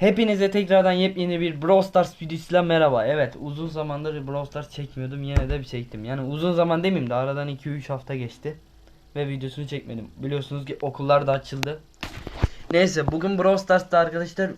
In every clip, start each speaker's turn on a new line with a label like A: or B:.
A: Hepinize tekrardan yepyeni bir Brawl Stars videosuyla merhaba. Evet uzun zamandır Brawl Stars çekmiyordum yine de bir çektim. Yani uzun zaman demeyeyim de aradan 2-3 hafta geçti. Ve videosunu çekmedim. Biliyorsunuz ki okullar da açıldı. Neyse bugün Brawl Stars'ta arkadaşlar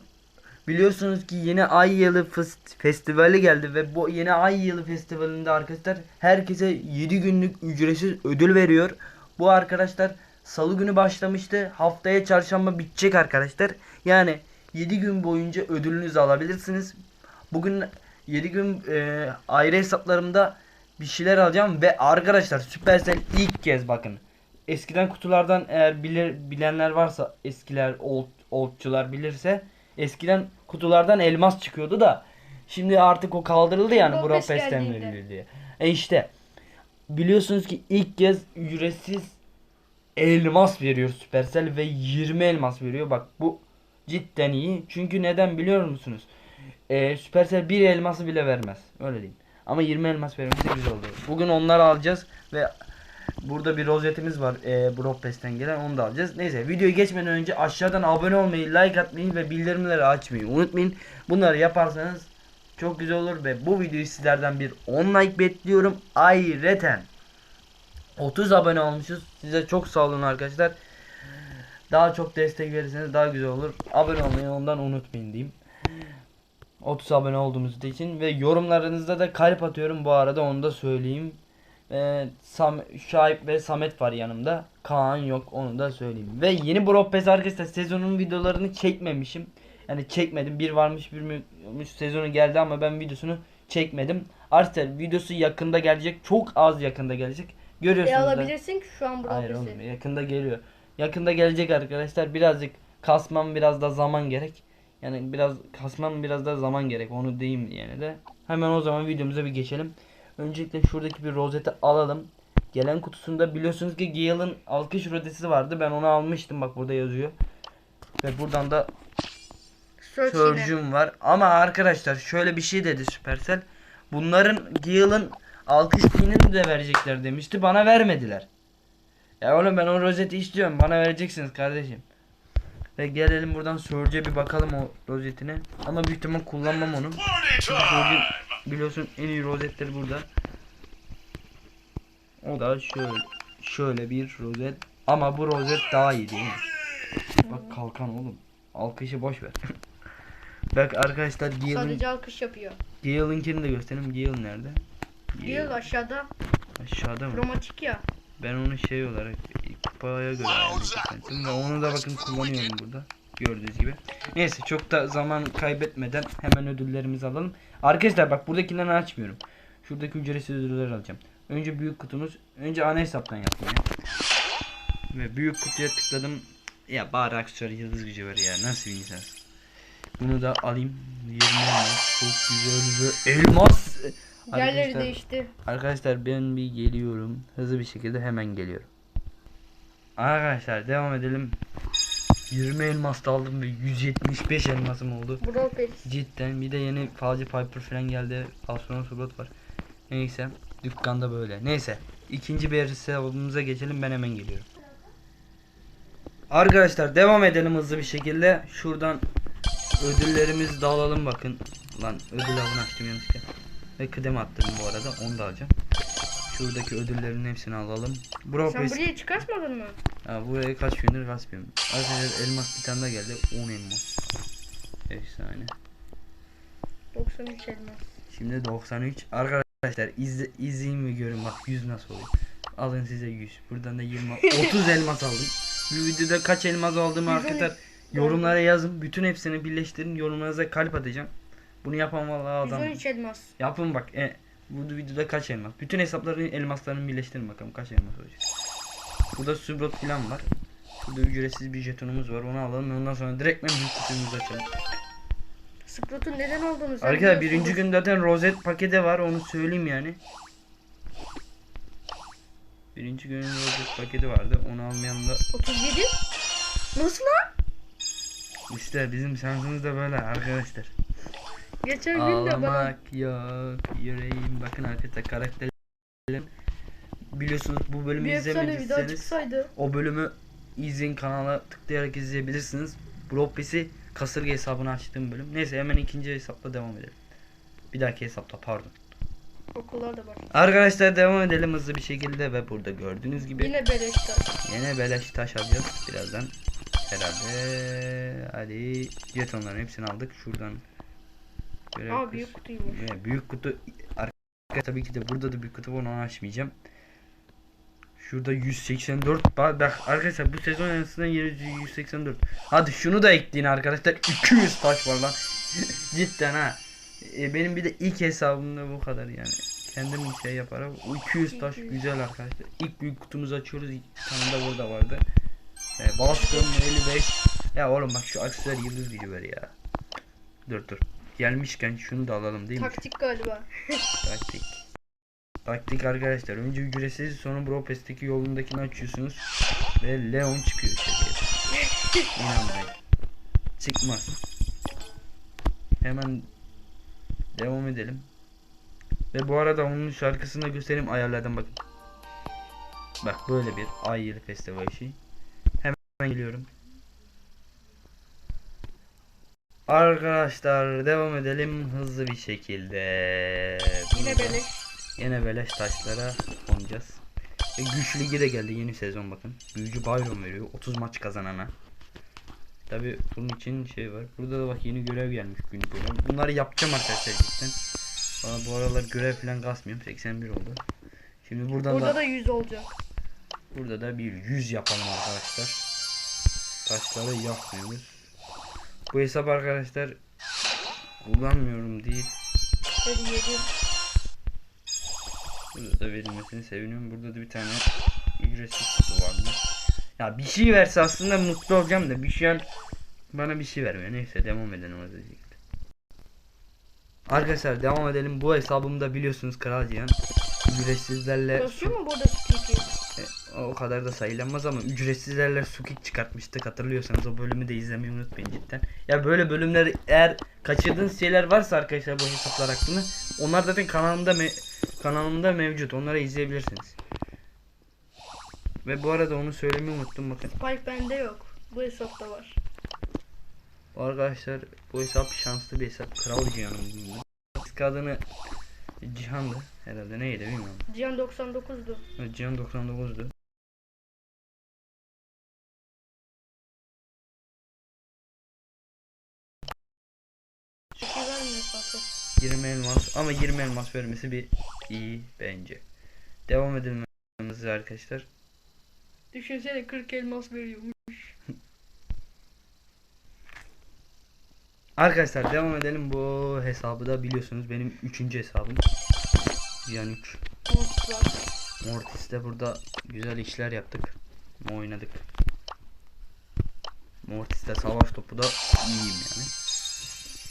A: biliyorsunuz ki yeni Ay Yılı Fes- Festivali geldi ve bu yeni Ay Yılı Festivali'nde arkadaşlar herkese 7 günlük ücretsiz ödül veriyor. Bu arkadaşlar salı günü başlamıştı. Haftaya çarşamba bitecek arkadaşlar. Yani 7 gün boyunca ödülünüzü alabilirsiniz. Bugün 7 gün e, ayrı hesaplarımda bir şeyler alacağım ve arkadaşlar Supercell ilk kez bakın. Eskiden kutulardan eğer bilir, bilenler varsa eskiler old, oldçular bilirse eskiden kutulardan elmas çıkıyordu da şimdi artık o kaldırıldı yani Pass'ten
B: geldiğinde.
A: veriliyor diye. E işte biliyorsunuz ki ilk kez ücretsiz elmas veriyor Supercell ve 20 elmas veriyor. Bak bu cidden iyi. Çünkü neden biliyor musunuz? Ee, Supercell bir elması bile vermez. Öyle diyeyim. Ama 20 elmas vermesi güzel oldu. Bugün onları alacağız ve burada bir rozetimiz var. E, Brawl Pass'ten gelen onu da alacağız. Neyse videoyu geçmeden önce aşağıdan abone olmayı, like atmayı ve bildirimleri açmayı unutmayın. Bunları yaparsanız çok güzel olur ve bu videoyu sizlerden bir 10 like bekliyorum. Ayrıca 30 abone olmuşuz. Size çok sağ olun arkadaşlar. Daha çok destek verirseniz daha güzel olur. Abone olmayı ondan unutmayın diyeyim. 30 abone olduğumuz için ve yorumlarınızda da kalp atıyorum bu arada onu da söyleyeyim. Ee, Sam Şahip ve Samet var yanımda. Kaan yok onu da söyleyeyim. Ve yeni Brawl Pass arkadaşlar sezonun videolarını çekmemişim. Yani çekmedim. Bir varmış bir miymiş sezonu geldi ama ben videosunu çekmedim. Arkadaşlar videosu yakında gelecek. Çok az yakında gelecek.
B: E
A: Görüyorsunuz da.
B: alabilirsin ki şu an
A: Hayır
B: Brawl
A: oğlum yakında geliyor. Yakında gelecek arkadaşlar. Birazcık kasmam biraz da zaman gerek. Yani biraz kasmam biraz da zaman gerek. Onu diyeyim yani de. Hemen o zaman videomuza bir geçelim. Öncelikle şuradaki bir rozeti alalım. Gelen kutusunda biliyorsunuz ki Gale'ın alkış rozeti vardı. Ben onu almıştım. Bak burada yazıyor. Ve buradan da. Surge'um var. Ama arkadaşlar şöyle bir şey dedi Supercell. Bunların Gale'ın alkış pinini de verecekler demişti. Bana vermediler. Ya oğlum ben o rozeti istiyorum. Bana vereceksiniz kardeşim. Ve gelelim buradan Surge'e bir bakalım o rozetine. Ama büyük ihtimal kullanmam onu. Surge'ün biliyorsun en iyi rozetleri burada. O da şöyle şöyle bir rozet. Ama bu rozet daha iyi değil mi? Bak kalkan oğlum. Alkışı boş ver. Bak arkadaşlar Gale'ın
B: Sadece alkış yapıyor.
A: Gale'ınkini de göstereyim. Gale nerede?
B: Diyor aşağıda
A: Aşağıda mı?
B: kromatik ya.
A: Ben onu şey olarak kupaya göre ayarlayacaktım ve onu da bakın kullanıyorum burada. Gördüğünüz gibi. Neyse çok da zaman kaybetmeden hemen ödüllerimizi alalım. Arkadaşlar bak buradakinden açmıyorum. Şuradaki ücretsiz ödülleri alacağım. Önce büyük kutumuz. Önce ana hesaptan yaptım ya. Ve büyük kutuya tıkladım. Ya bari aksesuar yıldız gücü var ya. Nasıl bir insansın? Bunu da alayım. 20 elmas. Çok güzel ve elmas.
B: Yerleri
A: Arkadaşlar-
B: değişti.
A: Arkadaşlar ben bir geliyorum. Hızlı bir şekilde hemen geliyorum. Arkadaşlar devam edelim. 20 elmas da aldım ve 175 elmasım oldu.
B: Pass.
A: Cidden bir de yeni falcı Piper falan geldi. Astronot Subrot var. Neyse dükkanda böyle. Neyse ikinci bir hesabımıza geçelim ben hemen geliyorum. Arkadaşlar devam edelim hızlı bir şekilde. Şuradan ödüllerimizi de alalım bakın. Lan ödül avını açtım yanlışlıkla. Ve kıdem attım bu arada onu da alacağım. Şuradaki ödüllerin hepsini alalım. Brawl
B: Sen buraya çıkartmadın mı?
A: Ha, buraya kaç gündür kasmıyorum. Arkadaşlar elmas bir tane daha geldi. 10 elmas. Efsane.
B: 93 elmas.
A: Şimdi 93. Arkadaşlar izle, izleyin ve görün bak 100 nasıl oluyor. Alın size 100. Buradan da 20 30 elmas aldım. Bu videoda kaç elmas aldığımı
B: 113.
A: arkadaşlar yorumlara yazın. Bütün hepsini birleştirin. Yorumlarınıza kalp atacağım. Bunu yapan vallahi adam.
B: 113 elmas.
A: Yapın bak. E, bu videoda kaç elmas? Bütün hesapların elmaslarını birleştirin bakalım kaç elmas olacak. Burada Subrot falan var. Burada ücretsiz bir jetonumuz var. Onu alalım. Ondan sonra direkt büyük kutumuzu açalım.
B: Sprout'un neden olduğunu sen
A: Arkadaşlar birinci gün zaten rozet paketi var onu söyleyeyim yani. Birinci günün rozet paketi vardı onu almayan da
B: 37. Nasıl lan?
A: işte bizim şansımız da böyle arkadaşlar.
B: Geçen gün de bana
A: Ağlamak yok yüreğim bakın arkadaşlar karakterlerin biliyorsunuz bu bölümü
B: bir efsane video
A: izlemediyseniz
B: çıksaydı.
A: o bölümü izin kanala tıklayarak izleyebilirsiniz. Brofist'i kasırga hesabını açtığım bölüm. Neyse hemen ikinci hesapla devam edelim. Bir dahaki hesapta pardon.
B: Okullar da var.
A: Arkadaşlar devam edelim hızlı bir şekilde ve burada gördüğünüz gibi
B: Yine beleşten.
A: yine beleş taş alacağız birazdan. Herhalde hadi jetonların hepsini aldık şuradan. Görev
B: Aa büyük kutuymuş.
A: Ve büyük kutu arka tabii ki de burada da büyük kutu var onu açmayacağım. Şurada 184 ba- bak arkadaşlar bu sezon en azından yeri 184. Hadi şunu da ekleyin arkadaşlar 200 taş var lan. Cidden ha. E, benim bir de ilk hesabımda bu kadar yani. Kendim bir şey yaparım. O 200 taş
B: 200.
A: güzel arkadaşlar. İlk büyük kutumuzu açıyoruz. İlk tane de burada vardı. E, bastım 55. Ya oğlum bak şu aksiler yıldız gücü ver ya. Dur dur. Gelmişken şunu da alalım değil mi?
B: Taktik galiba.
A: Taktik. Taktik arkadaşlar. Önce ücretsiz sonra Bro Pass'teki yolundakini açıyorsunuz. Ve Leon çıkıyor içeriye. İnanmayın. Çıkmaz. Hemen devam edelim. Ve bu arada onun şarkısını da göstereyim ayarladım bakın. Bak böyle bir ay yılı festival şey. Hemen geliyorum. Arkadaşlar devam edelim hızlı bir şekilde.
B: Yine
A: Burada-
B: beleş.
A: Yine beleş taşlara konacağız. Ve güç ligi de geldi yeni sezon bakın. Büyücü Byron veriyor 30 maç kazanana. Tabi bunun için şey var. Burada da bak yeni görev gelmiş günlük görev. Bunları yapacağım arkadaşlar cidden. Bana bu aralar görev falan kasmıyorum. 81 oldu. Şimdi buradan
B: Burada
A: da
B: da 100 olacak.
A: burada da bir 100 yapalım arkadaşlar. Taşları yakmıyoruz. Bu hesap arkadaşlar kullanmıyorum değil.
B: Hadi 7.
A: Burada da verilmesini seviniyorum. Burada da bir tane ücretsiz kutu varmış. Ya bir şey verse aslında mutlu olacağım da bir şey an bana bir şey vermiyor. Neyse devam edelim o. Arkadaşlar devam edelim. Bu hesabımda biliyorsunuz Kral Cihan. Ücretsizlerle
B: Basıyor mu burada
A: o kadar da sayılanmaz ama ücretsizlerle Sukik çıkartmıştık hatırlıyorsanız o bölümü de izlemeyi unutmayın cidden. Ya böyle bölümler eğer kaçırdığınız şeyler varsa arkadaşlar bu hesaplar hakkında onlar zaten kanalımda me- kanalımda mevcut. Onları izleyebilirsiniz. Ve bu arada onu söylemeyi unuttum bakın.
B: Spike bende yok. Bu hesapta var.
A: Arkadaşlar bu hesap şanslı bir hesap. Kral Cihan'ın. Eski adını Cihan'dı herhalde neydi bilmiyorum.
B: Cihan 99'du.
A: Evet, Cihan 99'du. 20 elmas ama 20 elmas vermesi bir iyi bence. Devam edelim arkadaşlar.
B: Düşünsene 40 elmas veriyormuş.
A: Arkadaşlar devam edelim bu hesabı da biliyorsunuz benim 3. hesabım. Cihan 3.
B: Mortis var.
A: Mortis'te burada güzel işler yaptık. Oynadık. Mortis'te savaş topu da iyiyim yani.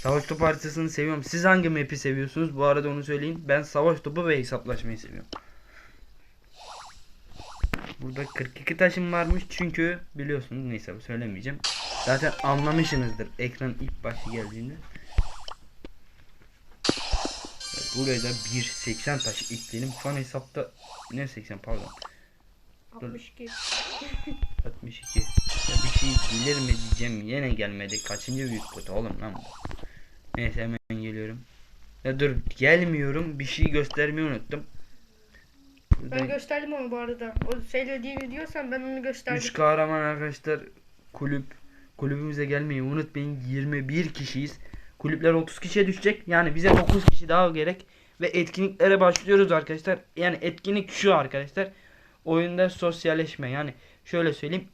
A: Savaş topu haritasını seviyorum. Siz hangi map'i seviyorsunuz? Bu arada onu söyleyin. Ben savaş topu ve hesaplaşmayı seviyorum. Burada 42 taşım varmış çünkü biliyorsunuz neyse söylemeyeceğim. Zaten anlamışsınızdır ekran ilk başı geldiğinde. Evet, Buraya da 1.80 taş ekleyelim. Şu an hesapta ne 80 pardon.
B: 62.
A: 62. Ya bir şey gelir mi diyeceğim yine gelmedi. Kaçıncı büyük kutu oğlum lan bu. Neyse hemen geliyorum. Ya dur gelmiyorum. Bir şey göstermeyi unuttum. Burada
B: Ben gösterdim onu bu arada. O söylediğini diyorsan ben onu gösterdim.
A: üç kahraman arkadaşlar kulüp kulübümüze gelmeyi unutmayın. 21 kişiyiz. Kulüpler 30 kişiye düşecek. Yani bize 9 kişi daha gerek ve etkinliklere başlıyoruz arkadaşlar. Yani etkinlik şu arkadaşlar. Oyunda sosyalleşme yani şöyle söyleyeyim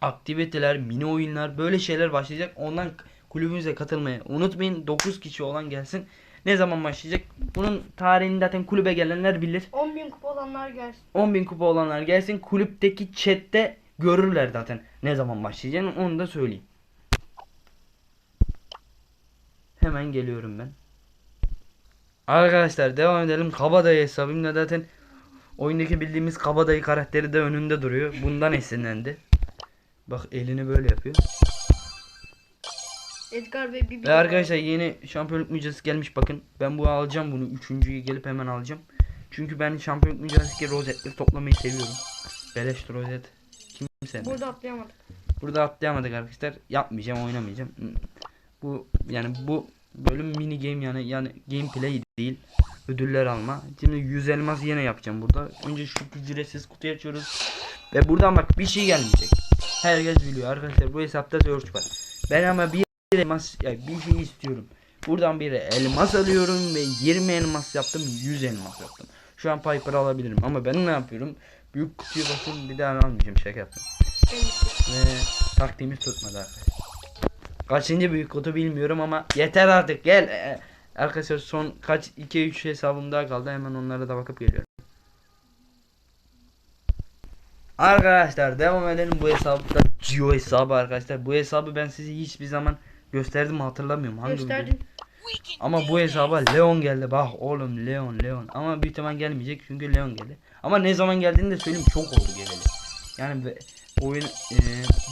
A: aktiviteler, mini oyunlar böyle şeyler başlayacak. Ondan kulübümüze katılmayı unutmayın. 9 kişi olan gelsin. Ne zaman başlayacak? Bunun tarihini zaten kulübe gelenler bilir.
B: 10.000 kupa olanlar gelsin.
A: 10.000 kupa olanlar gelsin. Kulüpteki chatte görürler zaten ne zaman başlayacağını onu da söyleyeyim. Hemen geliyorum ben. Arkadaşlar devam edelim. Kabadayı hesabımda zaten oyundaki bildiğimiz kabadayı karakteri de önünde duruyor. Bundan esinlendi. Bak elini böyle yapıyor.
B: Edgar ve Bibi.
A: Ve arkadaşlar yeni şampiyonluk mücadelesi gelmiş bakın. Ben bu alacağım bunu. Üçüncüyü gelip hemen alacağım. Çünkü ben şampiyonluk mücadelesi rozetleri toplamayı seviyorum. Beleş rozet. Kim sevmez?
B: Burada atlayamadık.
A: Burada atlayamadık arkadaşlar. Yapmayacağım, oynamayacağım. Hmm. Bu yani bu bölüm mini game yani yani gameplay değil. Ödüller alma. Şimdi 100 elmas yine yapacağım burada. Önce şu ücretsiz kutuyu açıyoruz. Ve buradan bak bir şey gelmeyecek. Herkes biliyor arkadaşlar bu hesapta search var. Ben ama bir elmas ya bir şey istiyorum. Buradan bir elmas alıyorum ve 20 elmas yaptım 100 elmas yaptım. Şu an Piper alabilirim ama ben ne yapıyorum? Büyük kutuyu basıyorum bir daha almayacağım şaka yaptım. Ve taktiğimiz tutmadı arkadaşlar. Kaçıncı büyük kutu bilmiyorum ama yeter artık gel. Ee, Arkadaşlar son kaç 2-3 hesabım daha kaldı hemen onlara da bakıp geliyorum. Arkadaşlar devam edelim bu hesapta Gio hesabı arkadaşlar. Bu hesabı ben size hiçbir zaman gösterdim hatırlamıyorum. Hangi video-
B: Gösterdin.
A: Ama bu hesaba Leon geldi. Bak oğlum Leon Leon. Ama büyük ihtimal gelmeyecek çünkü Leon geldi. Ama ne zaman geldiğini de söyleyeyim çok oldu geleli. Yani be, oyun e,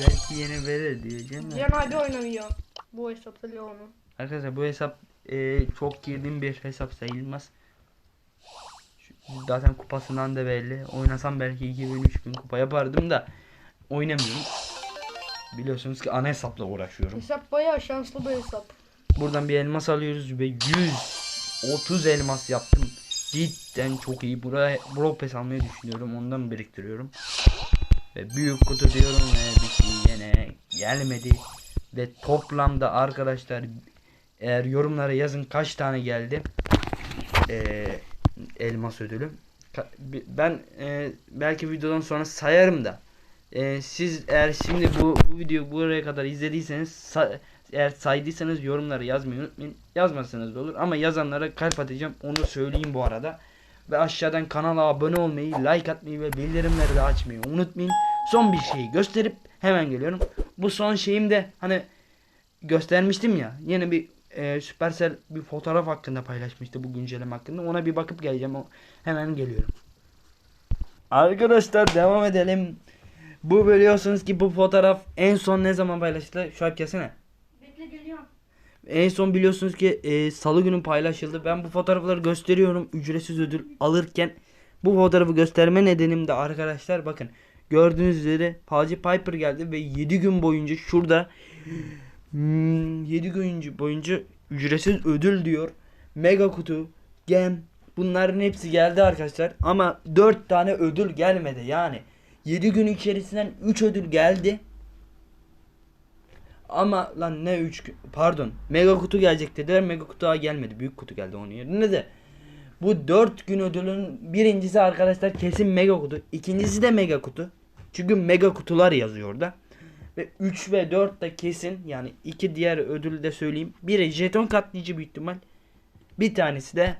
A: belki yeni verir diyeceğim.
B: Cihan abi oynamıyor. Bu hesapta Leon'u.
A: Arkadaşlar bu hesap e, çok girdiğim bir hesap sayılmaz. Şu- Zaten kupasından da belli. Oynasam belki 2000-3000 kupa yapardım da oynamıyorum. Biliyorsunuz ki ana hesapla uğraşıyorum.
B: Hesap bayağı şanslı bir hesap.
A: Buradan bir elmas alıyoruz ve 130 elmas yaptım. Cidden çok iyi. Buraya bro pes almayı düşünüyorum. Ondan biriktiriyorum. Ve büyük kutu diyorum ve bir şey yine gelmedi. Ve toplamda arkadaşlar eğer yorumlara yazın kaç tane geldi. Ee, elmas ödülü. Ben e, belki videodan sonra sayarım da. Ee, siz eğer şimdi bu, bu videoyu buraya kadar izlediyseniz sa- eğer saydıysanız yorumlara yazmayı unutmayın. Yazmasanız da olur ama yazanlara kalp atacağım. Onu söyleyeyim bu arada. Ve aşağıdan kanala abone olmayı, like atmayı ve bildirimleri de açmayı unutmayın. Son bir şeyi gösterip hemen geliyorum. Bu son şeyim de hani göstermiştim ya. Yine bir e, Supercell bir fotoğraf hakkında paylaşmıştı bu güncelleme hakkında. Ona bir bakıp geleceğim. O, hemen geliyorum. Arkadaşlar devam edelim. Bu biliyorsunuz ki bu fotoğraf en son ne zaman paylaşıldı? Şu an kesene.
B: Bekle geliyorum.
A: En son biliyorsunuz ki e, salı günü paylaşıldı. Ben bu fotoğrafları gösteriyorum ücretsiz ödül alırken. Bu fotoğrafı gösterme nedenim de arkadaşlar bakın. Gördüğünüz üzere Paci Piper geldi ve 7 gün boyunca şurada hmm, 7 gün boyunca ücretsiz ödül diyor. Mega kutu, gem bunların hepsi geldi arkadaşlar. Ama 4 tane ödül gelmedi yani. 7 gün içerisinden 3 ödül geldi. Ama lan ne 3 pardon mega kutu gelecek dediler. Mega kutu gelmedi. Büyük kutu geldi onun yerine de. Bu 4 gün ödülün birincisi arkadaşlar kesin mega kutu. İkincisi de mega kutu. Çünkü mega kutular yazıyor orada. Ve 3 ve 4 de kesin. Yani iki diğer ödülü de söyleyeyim. Biri jeton katlayıcı büyük ihtimal. Bir tanesi de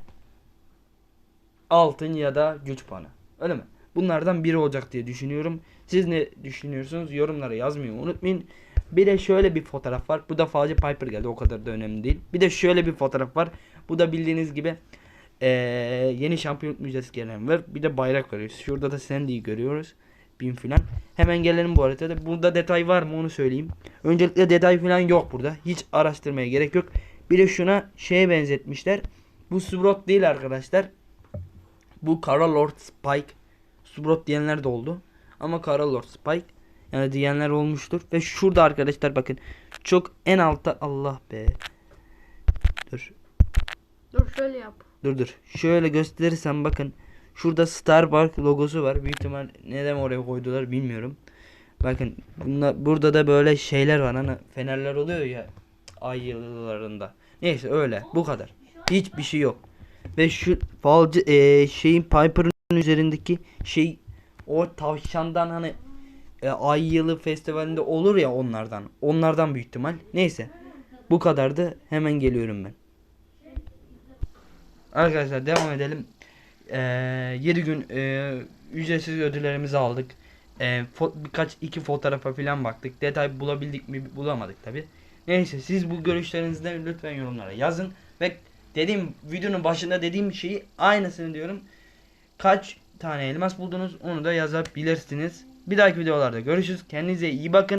A: altın ya da güç puanı. Öyle mi bunlardan biri olacak diye düşünüyorum siz ne düşünüyorsunuz yorumlara yazmayı unutmayın bir de şöyle bir fotoğraf var. Bu da Falcı Piper geldi. O kadar da önemli değil. Bir de şöyle bir fotoğraf var. Bu da bildiğiniz gibi eee, yeni şampiyonluk müjdesi gelen var. Bir de bayrak var. Şurada da Sandy'yi görüyoruz. Bin filan. Hemen gelelim bu haritada. Burada detay var mı onu söyleyeyim. Öncelikle detay filan yok burada. Hiç araştırmaya gerek yok. Bir de şuna şeye benzetmişler. Bu Sprout değil arkadaşlar. Bu Kara Lord Spike. Sprout diyenler de oldu. Ama Kara Lord Spike. Yani diyenler olmuştur. Ve şurada arkadaşlar bakın. Çok en altta Allah be. Dur.
B: Dur şöyle yap.
A: Dur dur. Şöyle gösterirsem bakın. Şurada Starbucks logosu var. Büyük ihtimal neden oraya koydular bilmiyorum. Bakın bunlar, burada da böyle şeyler var. Hani fenerler oluyor ya ay yıllarında. Neyse öyle. Bu kadar. Hiçbir şey yok. Ve şu falcı eee, şeyin Piper'ın üzerindeki şey o tavşandan hani e, ay yılı festivalinde olur ya onlardan. Onlardan büyük ihtimal. Neyse. Bu kadardı. Hemen geliyorum ben. Arkadaşlar devam edelim. Ee, 7 gün e, ücretsiz ödüllerimizi aldık. Fo- birkaç iki fotoğrafa falan baktık. Detay bulabildik mi bulamadık tabi. Neyse siz bu görüşlerinizi de lütfen yorumlara yazın. Ve dediğim videonun başında dediğim şeyi aynısını diyorum. Kaç tane elmas buldunuz onu da yazabilirsiniz. Bir dahaki videolarda görüşürüz. Kendinize iyi bakın.